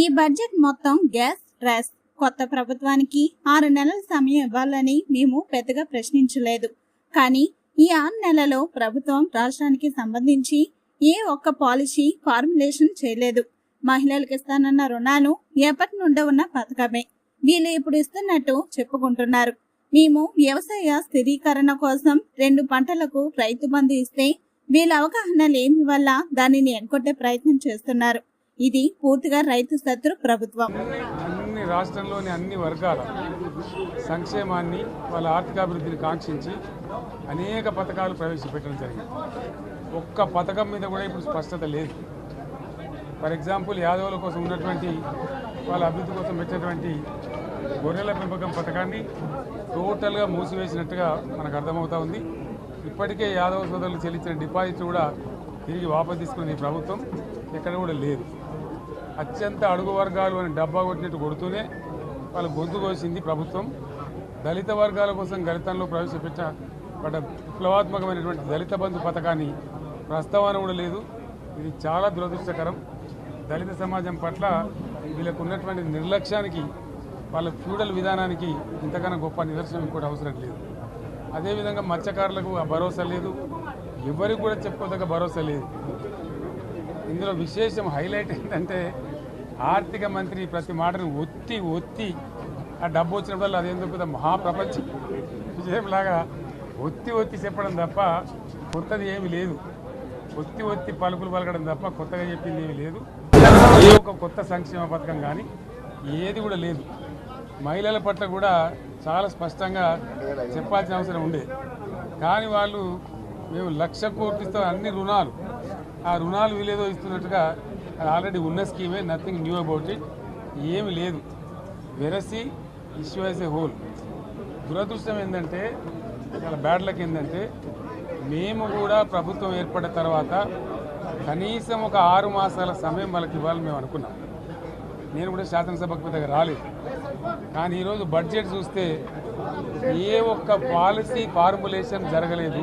ఈ బడ్జెట్ మొత్తం gas rice కొత్త ప్రభుత్వానికి ఆరు నెలల సమయం ఇవ్వాలని మేము పెద్దగా ప్రశ్నించలేదు. కానీ ఈ ఆరు నెలలో ప్రభుత్వం రాష్ట్రానికి సంబంధించి ఏ ఒక్క పాలసీ ఫార్ములేషన్ చేయలేదు. మహిళలకు ఇస్తానన్న రుణాలు ఎప్పటి నుండో ఉన్న పథకమే. వీళ్ళు ఇప్పుడు ఇస్తున్నట్టు చెప్పుకుంటున్నారు. మేము వ్యవసాయ స్థిరీకరణ కోసం రెండు పంటలకు రైతు బంధు ఇస్తే వీళ్ళ అవగాహన లేని వల్ల దానిని ఎన్కొట్టే ప్రయత్నం చేస్తున్నారు. ఇది పూర్తిగా రైతు శత్రు ప్రభుత్వం. అన్ని రాష్ట్రంలోని అన్ని వర్గాల సంక్షేమాన్ని వాళ్ళ ఆర్థికాభివృద్ధిని కాంక్షించి అనేక పథకాలు ప్రవేశపెట్టడం జరిగింది. ఒక్క పథకం మీద కూడా ఇప్పుడు స్పష్టత లేదు. ఫర్ ఎగ్జాంపుల్ యాదవుల కోసం ఉన్నటువంటి వాళ్ళ అభివృద్ధి కోసం పెట్టినటువంటి గొర్రెల పెంపకం పథకాన్ని టోటల్గా మూసివేసినట్టుగా మనకు అర్థమవుతా ఉంది. ఇప్పటికే యాదవ సోదరులు చెల్లించిన డిపాజిట్ కూడా తిరిగి వాపసు తీసుకుని ప్రభుత్వం ఎక్కడ కూడా లేదు. అత్యంత అడుగు వర్గాలు అని డబ్బా కొట్టినట్టు కొడుతూనే వాళ్ళ గొంతు కోసింది ప్రభుత్వం. దళిత వర్గాల కోసం దళితంలో ప్రవేశపెట్టబడ్డ విప్లవాత్మకమైనటువంటి దళిత బంధు పథకాన్ని ప్రస్తావన కూడా లేదు. ఇది చాలా దురదృష్టకరం. దళిత సమాజం పట్ల వీళ్ళకు ఉన్నటువంటి నిర్లక్ష్యానికి వాళ్ళ ఫ్యూడల్ విధానానికి ఇంతకన్నా గొప్ప నిదర్శనం కూడా అవసరం లేదు. అదేవిధంగా మత్స్యకారులకు ఆ భరోసా లేదు. ఎవరికి కూడా చెప్పుకోదగ్గ భరోసా లేదు. ఇందులో విశేషం హైలైట్ ఏంటంటే ఆర్థిక మంత్రి ప్రతి మాటను ఒత్తి ఒత్తి. ఆ డబ్బు వచ్చినప్పుడు అదేందో పెద్ద మహాప్రపంచం? విజయంలాగా ఒత్తి ఒత్తి చెప్పడం తప్ప కొత్తది ఏమీ లేదు. ఒత్తి ఒత్తి పలుకులు పలకడం తప్ప కొత్తగా చెప్పింది ఏమీ లేదు. ఏ ఒక కొత్త సంక్షేమ పథకం కానీ ఏది కూడా లేదు. మహిళల పట్ల కూడా చాలా స్పష్టంగా చెప్పాల్సిన అవసరం ఉండే. కానీ వాళ్ళు మేము లక్ష కోట్లతో అన్ని రుణాలు. ఆ రుణాలు వీలేదో ఇస్తున్నట్టుగా అది ఆల్రెడీ ఉన్న స్కీమే నథింగ్ న్యూ అబౌట్ ఇట్ ఏమి లేదు. వెరసి ఇష్యూ యాజ్ ఏ హోల్ దురదృష్టం ఏంటంటే చాలా బ్యాడ్ లక్ ఏంటంటే మేము కూడా ప్రభుత్వం ఏర్పడిన తర్వాత కనీసం ఒక ఆరు మాసాల సమయం వాళ్ళకి ఇవ్వాలని మేము అనుకున్నాం. నేను కూడా శాసనసభకు పెద్దగా రాలేదు. కానీ ఈరోజు బడ్జెట్ చూస్తే ఏ ఒక్క పాలసీ ఫార్ములేషన్ జరగలేదు.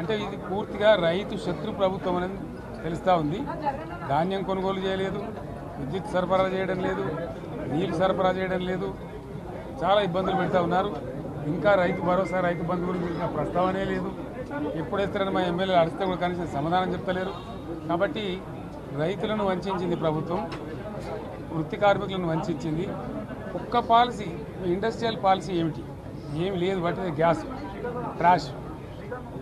అంటే ఇది పూర్తిగా రైతు శత్రు ప్రభుత్వం అనేది తెలుస్తూ ఉంది. ధాన్యం కొనుగోలు చేయలేదు విద్యుత్ సరఫరా చేయడం లేదు నీళ్ళు సరఫరా చేయడం లేదు. చాలా ఇబ్బందులు పెడతా ఉన్నారు. ఇంకా రైతు భరోసా రైతు బంధు గురించి ఇంకా ప్రస్తావనే లేదు. ఎప్పుడెత్తారని మా ఎమ్మెల్యేలు అడిస్తే కూడా కనీసం సమాధానం చెప్తలేరు. కాబట్టి రైతులను వంచింది ప్రభుత్వం వృత్తి కార్మికులను వంచింది. ఒక్క పాలసీ ఇండస్ట్రియల్ పాలసీ ఏమిటి? ఏమి లేదు బట్టి గ్యాస్ ట్రాష్.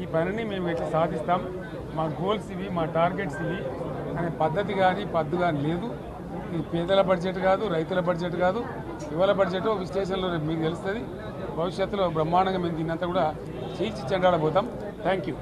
ఈ పనిని మేము ఇట్లా సాధిస్తాం. మా గోల్స్ ఇవి మా టార్గెట్స్ ఇవి. అనే పద్ధతి కానీ పద్దు కానీ లేదు. ఇది పేదల బడ్జెట్ కాదు రైతుల బడ్జెట్ కాదు. యువల బడ్జెట్ విశ్లేషణలో మీకు తెలుస్తుంది. భవిష్యత్తులో బ్రహ్మాండంగా మేము దీన్నంతా కూడా చీల్చి చెండాడబోతాం. Thank you